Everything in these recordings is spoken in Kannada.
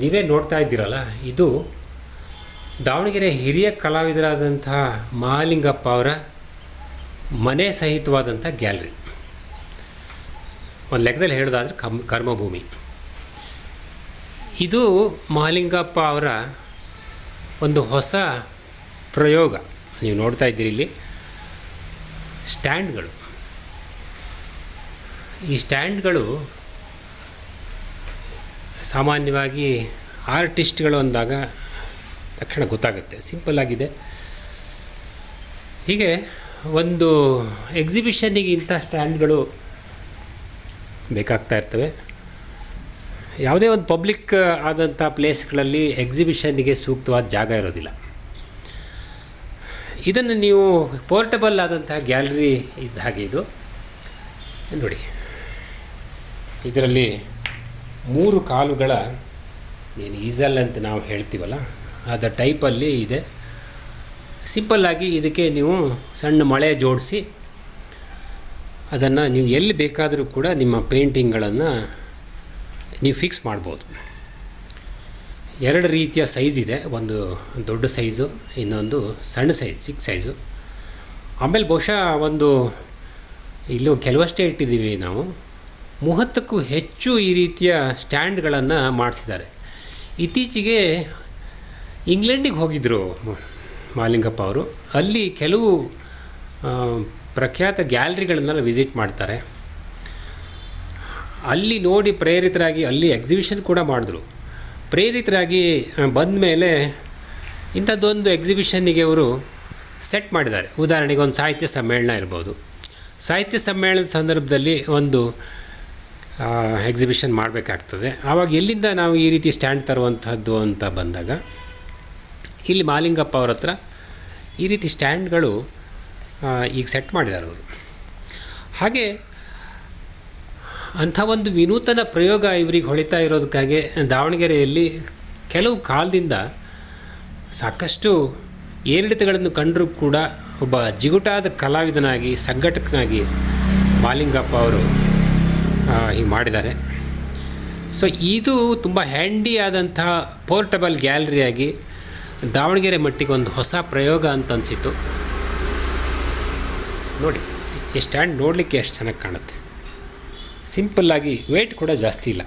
ನೀವೇ ನೋಡ್ತಾ ಇದ್ದೀರಲ್ಲ, ಇದು ದಾವಣಗೆರೆ ಹಿರಿಯ ಕಲಾವಿದರಾದಂತಹ ಮಹಾಲಿಂಗಪ್ಪ ಅವರ ಮನೆ ಸಹಿತವಾದಂಥ ಗ್ಯಾಲರಿ. ಒಂದು ಲೆಕ್ಕದಲ್ಲಿ ಹೇಳೋದಾದ್ರೆ ಕಮ್, ಕರ್ಮಭೂಮಿ. ಇದು ಮಹಾಲಿಂಗಪ್ಪ ಅವರ ಒಂದು ಹೊಸ ಪ್ರಯೋಗ. ನೀವು ನೋಡ್ತಾ ಇದ್ದೀರಿ ಇಲ್ಲಿ. ಸ್ಟ್ಯಾಂಡ್ಗಳು. ಈ ಸ್ಟ್ಯಾಂಡ್ಗಳು ಸಾಮಾನ್ಯವಾಗಿ ಆರ್ಟಿಸ್ಟ್ಗಳು ಅಂದಾಗ ತಕ್ಷಣ ಗೊತ್ತಾಗುತ್ತೆ, ಸಿಂಪಲ್ ಆಗಿದೆ. ಹೀಗೆ ಒಂದು ಎಕ್ಸಿಬಿಷನ್ನಿಗೆ ಇಂಥ ಸ್ಟ್ಯಾಂಡ್ಗಳು ಬೇಕಾಗ್ತಾ ಇರ್ತವೆ. ಯಾವುದೇ ಒಂದು ಪಬ್ಲಿಕ್ ಆದಂಥ ಪ್ಲೇಸ್ಗಳಲ್ಲಿ ಎಕ್ಸಿಬಿಷನ್ನಿಗೆ ಸೂಕ್ತವಾದ ಜಾಗ ಇರೋದಿಲ್ಲ. ಇದನ್ನು ನೀವು ಪೋರ್ಟಬಲ್ ಆದಂತಹ ಗ್ಯಾಲರಿ ಇದ್ದ ಹಾಗೆ ಇದು. ನೋಡಿ, ಇದರಲ್ಲಿ ಮೂರು ಕಾಲುಗಳ, ಏನು ಈಸಲ್ ಅಂತ ನಾವು ಹೇಳ್ತೀವಲ್ಲ, ಅದ ಟೈಪಲ್ಲಿ ಇದೆ. ಸಿಂಪಲ್ಲಾಗಿ ಇದಕ್ಕೆ ನೀವು ಸಣ್ಣ ಮಳೆ ಜೋಡಿಸಿ, ಅದನ್ನು ನೀವು ಎಲ್ಲಿ ಬೇಕಾದರೂ ಕೂಡ ನಿಮ್ಮ ಪೇಂಟಿಂಗ್ಗಳನ್ನು ನೀವು ಫಿಕ್ಸ್ ಮಾಡ್ಬೋದು. ಎರಡು ರೀತಿಯ ಸೈಜ್ ಇದೆ. ಒಂದು ದೊಡ್ಡ ಸೈಜು ಇನ್ನೊಂದು ಸಣ್ಣ ಸೈಜ್ ಚಿಕ್ಕ ಸೈಜು ಆಮೇಲೆ ಬಹುಶಃ ಒಂದು, ಇಲ್ಲೂ ಕೆಲವಷ್ಟೇ ಇಟ್ಟಿದ್ದೀವಿ ನಾವು. ಮೂವತ್ತಕ್ಕೂ ಹೆಚ್ಚು ಈ ರೀತಿಯ ಸ್ಟ್ಯಾಂಡ್ಗಳನ್ನು ಮಾಡಿಸಿದ್ದಾರೆ. ಇತ್ತೀಚೆಗೆ ಇಂಗ್ಲೆಂಡಿಗೆ ಹೋಗಿದ್ದರು ಮಾಲಿಂಗಪ್ಪ ಅವರು. ಅಲ್ಲಿ ಕೆಲವು ಪ್ರಖ್ಯಾತ ಗ್ಯಾಲರಿಗಳನ್ನೆಲ್ಲ ವಿಸಿಟ್ ಮಾಡ್ತಾರೆ. ಅಲ್ಲಿ ನೋಡಿ ಪ್ರೇರಿತರಾಗಿ ಅಲ್ಲಿ ಎಕ್ಸಿಬಿಷನ್ ಕೂಡ ಮಾಡಿದ್ರು. ಪ್ರೇರಿತರಾಗಿ ಬಂದ ಮೇಲೆ ಇಂಥದ್ದೊಂದು ಎಕ್ಸಿಬಿಷನ್ನಿಗೆ ಅವರು ಸೆಟ್ ಮಾಡಿದ್ದಾರೆ. ಉದಾಹರಣೆಗೆ ಒಂದು ಸಾಹಿತ್ಯ ಸಮ್ಮೇಳನ ಇರ್ಬೋದು. ಸಾಹಿತ್ಯ ಸಮ್ಮೇಳನದ ಸಂದರ್ಭದಲ್ಲಿ ಒಂದು ಎಕ್ಸಿಬಿಷನ್ ಮಾಡಬೇಕಾಗ್ತದೆ. ಆವಾಗ ಎಲ್ಲಿಂದ ನಾವು ಈ ರೀತಿ ಸ್ಟ್ಯಾಂಡ್ ತರುವಂಥದ್ದು ಅಂತ ಬಂದಾಗ, ಇಲ್ಲಿ ಮಾಲಿಂಗಪ್ಪ ಅವ್ರ ಹತ್ರ ಈ ರೀತಿ ಸ್ಟ್ಯಾಂಡ್ಗಳು ಈಗ ಸೆಟ್ ಮಾಡಿದ್ದಾರೆ ಅವರು. ಹಾಗೆ ಅಂಥ ಒಂದು ವಿನೂತನ ಪ್ರಯೋಗ ಇವರಿಗೆ ಹೊಳಿತಾ ಇರೋದಕ್ಕಾಗಿ ದಾವಣಗೆರೆಯಲ್ಲಿ ಕೆಲವು ಕಾಲದಿಂದ ಸಾಕಷ್ಟು ಏರಿಳಿತಗಳನ್ನು ಕಂಡರೂ ಕೂಡ ಒಬ್ಬ ಜಿಗುಟಾದ ಕಲಾವಿದನಾಗಿ, ಸಂಘಟಕನಾಗಿ ಮಾಲಿಂಗಪ್ಪ ಅವರು ಹೀಗೆ ಮಾಡಿದ್ದಾರೆ. ಸೊ ಇದು ತುಂಬ ಹ್ಯಾಂಡಿ ಆದಂಥ ಪೋರ್ಟಬಲ್ ಗ್ಯಾಲರಿಯಾಗಿ ದಾವಣಗೆರೆ ಮಟ್ಟಿಗೆ ಒಂದು ಹೊಸ ಪ್ರಯೋಗ ಅಂತ ಅನಿಸಿತ್ತು. ನೋಡಿ, ಈ ಸ್ಟ್ಯಾಂಡ್ ನೋಡಲಿಕ್ಕೆ ಎಷ್ಟು ಚೆನ್ನಾಗಿ ಕಾಣುತ್ತೆ. ಸಿಂಪಲ್ಲಾಗಿ ವೇಟ್ ಕೂಡ ಜಾಸ್ತಿ ಇಲ್ಲ.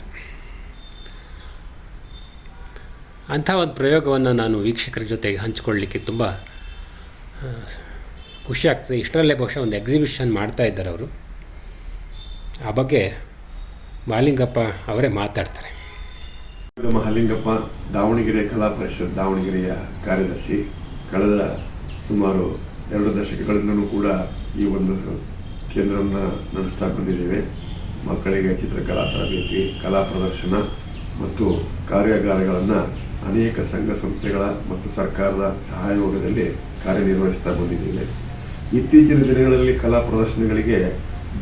ಅಂಥ ಒಂದು ಪ್ರಯೋಗವನ್ನು ನಾನು ವೀಕ್ಷಕರ ಜೊತೆಗೆ ಹಂಚಿಕೊಳ್ಳಲಿಕ್ಕೆ ತುಂಬ ಖುಷಿ ಆಗ್ತದೆ. ಇಷ್ಟರಲ್ಲೇ ಬಹುಶಃ ಒಂದು ಎಕ್ಸಿಬಿಷನ್ ಮಾಡ್ತಾ ಇದ್ದಾರೆ ಅವರು. ಆ ಬಗ್ಗೆ ಮಾಲಿಂಗಪ್ಪ ಅವರೇ ಮಾತಾಡ್ತಾರೆ. ಮಹಲಿಂಗಪ್ಪ ಮಹಾಲಿಂಗಪ್ಪ ದಾವಣಗೆರೆ ಕಲಾ ಪರಿಷತ್ ದಾವಣಗೆರೆಯ ಕಾರ್ಯದರ್ಶಿ. ಕಳೆದ ಸುಮಾರು ಎರಡು ದಶಕಗಳಿಂದಲೂ ಕೂಡ ಈ ಒಂದು ಕೇಂದ್ರವನ್ನು ನಡೆಸ್ತಾ ಬಂದಿದ್ದೇವೆ. ಮಕ್ಕಳಿಗೆ ಚಿತ್ರಕಲಾ ತರಬೇತಿ, ಕಲಾ ಪ್ರದರ್ಶನ ಮತ್ತು ಕಾರ್ಯಾಗಾರಗಳನ್ನು ಅನೇಕ ಸಂಘ ಸಂಸ್ಥೆಗಳ ಮತ್ತು ಸರ್ಕಾರದ ಸಹಯೋಗದಲ್ಲಿ ಕಾರ್ಯನಿರ್ವಹಿಸ್ತಾ ಬಂದಿದ್ದೇವೆ. ಇತ್ತೀಚಿನ ದಿನಗಳಲ್ಲಿ ಕಲಾ ಪ್ರದರ್ಶನಗಳಿಗೆ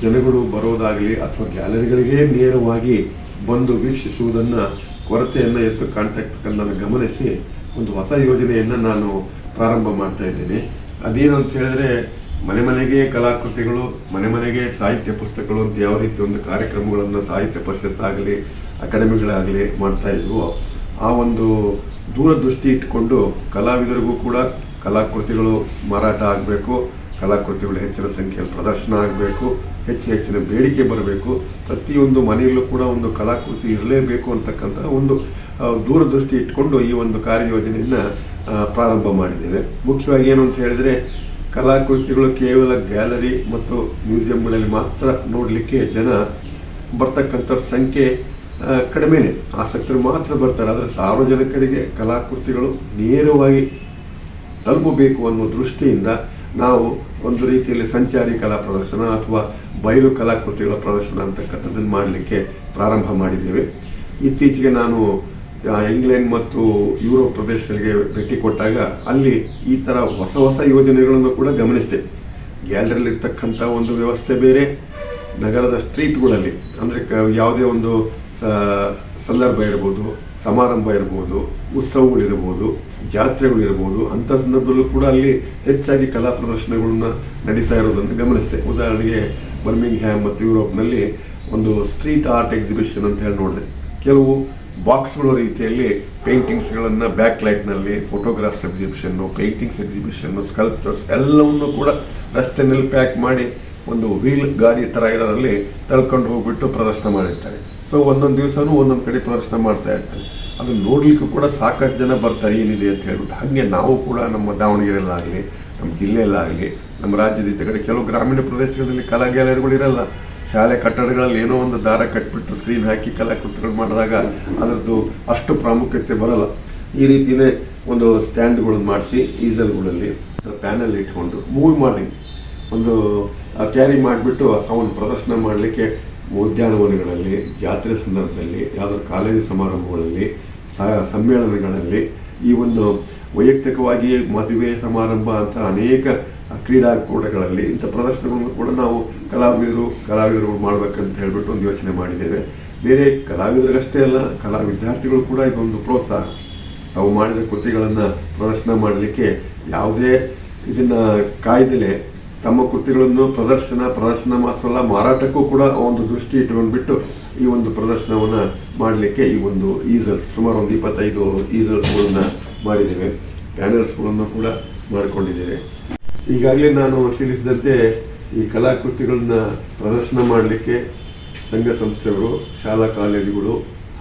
ಜನಗಳು ಬರೋದಾಗಲಿ ಅಥವಾ ಗ್ಯಾಲರಿಗಳಿಗೆ ನೇರವಾಗಿ ಬಂದು ವೀಕ್ಷಿಸುವುದನ್ನು ಕೊರತೆಯನ್ನು ಎತ್ತು ಕಾಣ್ತಕ್ಕಂಥದ್ದನ್ನು ಗಮನಿಸಿ ಒಂದು ಹೊಸ ಯೋಜನೆಯನ್ನು ನಾನು ಪ್ರಾರಂಭ ಮಾಡ್ತಾ ಇದ್ದೇನೆ. ಅದೇನು ಅಂತ ಹೇಳಿದ್ರೆ ಮನೆ ಮನೆಗೆ ಕಲಾಕೃತಿಗಳು, ಮನೆ ಮನೆಗೆ ಸಾಹಿತ್ಯ ಪುಸ್ತಕಗಳು ಅಂತ ಯಾವ ರೀತಿ ಒಂದು ಕಾರ್ಯಕ್ರಮಗಳನ್ನು ಸಾಹಿತ್ಯ ಪರಿಷತ್ ಆಗಲಿ ಅಕಾಡೆಮಿಗಳಾಗಲಿ ಮಾಡ್ತಾ ಇದ್ವು, ಆ ಒಂದು ದೂರದೃಷ್ಟಿ ಇಟ್ಕೊಂಡು ಕಲಾವಿದರಿಗೂ ಕೂಡ ಕಲಾಕೃತಿಗಳು ಮಾರಾಟ ಆಗಬೇಕು, ಕಲಾಕೃತಿಗಳು ಹೆಚ್ಚಿನ ಸಂಖ್ಯೆಯಲ್ಲಿ ಪ್ರದರ್ಶನ ಆಗಬೇಕು ಹೆಚ್ಚು ಹೆಚ್ಚಿನ ಬೇಡಿಕೆ ಬರಬೇಕು. ಪ್ರತಿಯೊಂದು ಮನೆಯಲ್ಲೂ ಕೂಡ ಒಂದು ಕಲಾಕೃತಿ ಇರಲೇಬೇಕು ಅಂತಕ್ಕಂಥ ಒಂದು ದೂರದೃಷ್ಟಿ ಇಟ್ಕೊಂಡು ಈ ಒಂದು ಕಾರ್ಯಯೋಜನೆಯನ್ನು ಪ್ರಾರಂಭ ಮಾಡಿದ್ದೇವೆ. ಮುಖ್ಯವಾಗಿ ಏನು ಅಂತ ಹೇಳಿದರೆ, ಕಲಾಕೃತಿಗಳು ಕೇವಲ ಗ್ಯಾಲರಿ ಮತ್ತು ಮ್ಯೂಸಿಯಂಗಳಲ್ಲಿ ಮಾತ್ರ ನೋಡಲಿಕ್ಕೆ ಜನ ಬರ್ತಕ್ಕಂಥ ಸಂಖ್ಯೆ ಕಡಿಮೆನೇ. ಆಸಕ್ತರು ಮಾತ್ರ ಬರ್ತಾರೆ. ಆದರೆ ಸಾರ್ವಜನಿಕರಿಗೆ ಕಲಾಕೃತಿಗಳು ನೇರವಾಗಿ ತಲುಪಬೇಕು ಅನ್ನೋ ದೃಷ್ಟಿಯಿಂದ ನಾವು ಒಂದು ರೀತಿಯಲ್ಲಿ ಸಂಚಾರಿ ಕಲಾ ಪ್ರದರ್ಶನ ಅಥವಾ ಬಯಲು ಕಲಾಕೃತಿಗಳ ಪ್ರದರ್ಶನ ಅಂತಕ್ಕಂಥದ್ದನ್ನು ಮಾಡಲಿಕ್ಕೆ ಪ್ರಾರಂಭ ಮಾಡಿದ್ದೇವೆ. ಇತ್ತೀಚೆಗೆ ನಾನು ಇಂಗ್ಲೆಂಡ್ ಮತ್ತು ಯುರೋಪ್ ಪ್ರದೇಶಗಳಿಗೆ ಭೇಟಿ ಕೊಟ್ಟಾಗ ಅಲ್ಲಿ ಈ ಥರ ಹೊಸ ಹೊಸ ಯೋಜನೆಗಳನ್ನು ಕೂಡ ಗಮನಿಸಿದೆ. ಗ್ಯಾಲರಿಲಿರ್ತಕ್ಕಂಥ ಒಂದು ವ್ಯವಸ್ಥೆ ಬೇರೆ, ನಗರದ ಸ್ಟ್ರೀಟ್ಗಳಲ್ಲಿ, ಅಂದರೆ ಕ, ಯಾವುದೇ ಒಂದು ಸಂದರ್ಭ ಇರ್ಬೋದು, ಸಮಾರಂಭ ಇರ್ಬೋದು, ಉತ್ಸವಗಳಿರ್ಬೋದು, ಜಾತ್ರೆಗಳಿರ್ಬೋದು, ಅಂಥ ಸಂದರ್ಭದಲ್ಲೂ ಕೂಡ ಅಲ್ಲಿ ಹೆಚ್ಚಾಗಿ ಕಲಾ ಪ್ರದರ್ಶನಗಳನ್ನ ನಡೀತಾ ಇರೋದನ್ನು ಗಮನಿಸಿದೆ. ಉದಾಹರಣೆಗೆ ಬರ್ಮಿಂಗ್ ಹ್ಯಾಮ್ ಮತ್ತು ಯುರೋಪ್ನಲ್ಲಿ ಒಂದು ಸ್ಟ್ರೀಟ್ ಆರ್ಟ್ ಎಕ್ಸಿಬಿಷನ್ ಅಂತ ಹೇಳಿ ನೋಡಿದೆ. ಕೆಲವು ಬಾಕ್ಸ್ಗಳ ರೀತಿಯಲ್ಲಿ ಪೇಂಟಿಂಗ್ಸ್ಗಳನ್ನು ಬ್ಯಾಕ್ ಲೈಟ್ನಲ್ಲಿ ಫೋಟೋಗ್ರಾಫ್ಸ್ ಎಕ್ಸಿಬಿಷನ್ನು ಪೇಂಟಿಂಗ್ಸ್ ಎಕ್ಸಿಬಿಷನ್ನು ಸ್ಕಲ್ಪ್ಚರ್ಸ್ ಎಲ್ಲವನ್ನು ಕೂಡ ರಸ್ತೆಯಲ್ಲಿ ಪ್ಯಾಕ್ ಮಾಡಿ ಒಂದು ವೀಲ್ ಗಾಡಿ ಥರ ಇರೋದ್ರಲ್ಲಿ ತಳ್ಕೊಂಡು ಹೋಗ್ಬಿಟ್ಟು ಪ್ರದರ್ಶನ ಮಾಡಿರ್ತಾರೆ. ಸೊ ಒಂದೊಂದು ದಿವಸನೂ ಒಂದೊಂದು ಕಡೆ ಪ್ರದರ್ಶನ ಮಾಡ್ತಾ ಇರ್ತಾರೆ. ಅದು ನೋಡ್ಲಿಕ್ಕೂ ಕೂಡ ಸಾಕಷ್ಟು ಜನ ಬರ್ತಾರೆ, ಏನಿದೆ ಅಂತ ಹೇಳ್ಬಿಟ್ಟು. ಹಾಗೆ ನಾವು ಕೂಡ ನಮ್ಮ ದಾವಣಗೆರೆಯಲ್ಲಾಗಲಿ, ನಮ್ಮ ಜಿಲ್ಲೆಯಲ್ಲಾಗಲಿ, ನಮ್ಮ ರಾಜ್ಯದ ತಗಡೆ ಕಡೆ ಕೆಲವು ಗ್ರಾಮೀಣ ಪ್ರದೇಶಗಳಲ್ಲಿ ಕಲಾ ಗ್ಯಾಲರಿಗಳು ಇರಲ್ಲ. ಶಾಲೆ ಕಟ್ಟಡಗಳಲ್ಲಿ ಏನೋ ಒಂದು ದಾರ ಕಟ್ಬಿಟ್ಟು ಸ್ಕ್ರೀನ್ ಹಾಕಿ ಕಲಾಕೃತಿಗಳು ಮಾಡಿದಾಗ ಅದರದ್ದು ಅಷ್ಟು ಪ್ರಾಮುಖ್ಯತೆ ಬರಲ್ಲ. ಈ ರೀತಿಯೇ ಒಂದು ಸ್ಟ್ಯಾಂಡ್ಗಳನ್ನು ಮಾಡಿಸಿ ಈಸಲ್ಗಳಲ್ಲಿ ಪ್ಯಾನಲ್ ಇಟ್ಕೊಂಡು ಮೂವಿ ಮಾಡಿ ಒಂದು ಕ್ಯಾರಿ ಮಾಡಿಬಿಟ್ಟು ಅವನ ಪ್ರದರ್ಶನ ಮಾಡಲಿಕ್ಕೆ ಉದ್ಯಾನವನಗಳಲ್ಲಿ ಜಾತ್ರೆ ಸಂದರ್ಭದಲ್ಲಿ, ಯಾವುದಾದ್ರು ಕಾಲೇಜು ಸಮಾರಂಭಗಳಲ್ಲಿ ಸಮ್ಮೇಳನಗಳಲ್ಲಿ ಈ ಒಂದು ವೈಯಕ್ತಿಕವಾಗಿ ಮದುವೆ, ಸಮಾರಂಭ ಅಂತ ಅನೇಕ ಕ್ರೀಡಾಕೂಟಗಳಲ್ಲಿ ಇಂಥ ಪ್ರದರ್ಶನಗಳನ್ನು ಕೂಡ ನಾವು ಕಲಾವಿದರು ಕಲಾವಿದರು ಮಾಡಬೇಕಂತ ಹೇಳ್ಬಿಟ್ಟು ಒಂದು ಯೋಚನೆ ಮಾಡಿದ್ದೇವೆ. ಬೇರೆ ಕಲಾವಿದರಿಗಷ್ಟೇ ಅಲ್ಲ, ಕಲಾ ವಿದ್ಯಾರ್ಥಿಗಳು ಕೂಡ ಇದೊಂದು ಪ್ರೋತ್ಸಾಹ. ತಾವು ಮಾಡಿದ ಕೃತಿಗಳನ್ನು ಪ್ರದರ್ಶನ ಮಾಡಲಿಕ್ಕೆ ಯಾವುದೇ ಇದನ್ನು ಕಾಯ್ದಲೆ ತಮ್ಮ ಕೃತಿಗಳನ್ನು ಪ್ರದರ್ಶನ ಪ್ರದರ್ಶನ ಮಾತ್ರ ಅಲ್ಲ, ಮಾರಾಟಕ್ಕೂ ಕೂಡ ಒಂದು ದೃಷ್ಟಿ ಇಟ್ಕೊಂಡ್ಬಿಟ್ಟು ಈ ಒಂದು ಪ್ರದರ್ಶನವನ್ನು ಮಾಡಲಿಕ್ಕೆ ಈ ಒಂದು ಈಸಲ್ಸ್ ಸುಮಾರು ಒಂದು ಇಪ್ಪತ್ತೈದು ಈಸಲ್ಸ್ಗಳನ್ನು ಮಾಡಿದ್ದೇವೆ. ಪ್ಯಾನಲ್ಸ್ಗಳನ್ನು ಕೂಡ ಮಾಡಿಕೊಂಡಿದ್ದೇವೆ. ಈಗಾಗಲೇ ನಾನು ತಿಳಿಸಿದಂತೆ ಈ ಕಲಾಕೃತಿಗಳನ್ನ ಪ್ರದರ್ಶನ ಮಾಡಲಿಕ್ಕೆ ಸಂಘ ಸಂಸ್ಥೆಗಳು, ಶಾಲಾ ಕಾಲೇಜುಗಳು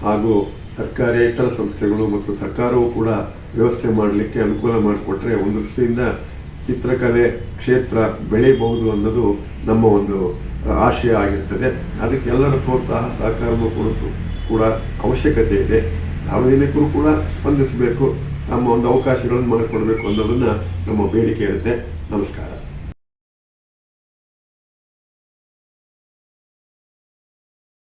ಹಾಗೂ ಸರ್ಕಾರೇತರ ಸಂಸ್ಥೆಗಳು ಮತ್ತು ಸರ್ಕಾರವು ಕೂಡ ವ್ಯವಸ್ಥೆ ಮಾಡಲಿಕ್ಕೆ ಅನುಕೂಲ ಮಾಡಿಕೊಟ್ರೆ ಒಂದು ದೃಷ್ಟಿಯಿಂದ ಚಿತ್ರಕಲೆ ಕ್ಷೇತ್ರ ಬೆಳೆಯಬಹುದು ಅನ್ನೋದು ನಮ್ಮ ಒಂದು ಆಶಯ ಆಗಿರ್ತದೆ. ಅದಕ್ಕೆಲ್ಲರ ಪ್ರೋತ್ಸಾಹ, ಸಹಕಾರವೂ ಕೂಡ ಕೂಡ ಅವಶ್ಯಕತೆ ಇದೆ. ಸಾರ್ವಜನಿಕರು ಕೂಡ ಸ್ಪಂದಿಸಬೇಕು. ನಮ್ಮ ಒಂದು ಅವಕಾಶಗಳನ್ನು ಮಾಡಿಕೊಡಬೇಕು ಅನ್ನೋದನ್ನು ನಮ್ಮ ಬೇಡಿಕೆ ಇರುತ್ತೆ. ನಮಸ್ಕಾರ.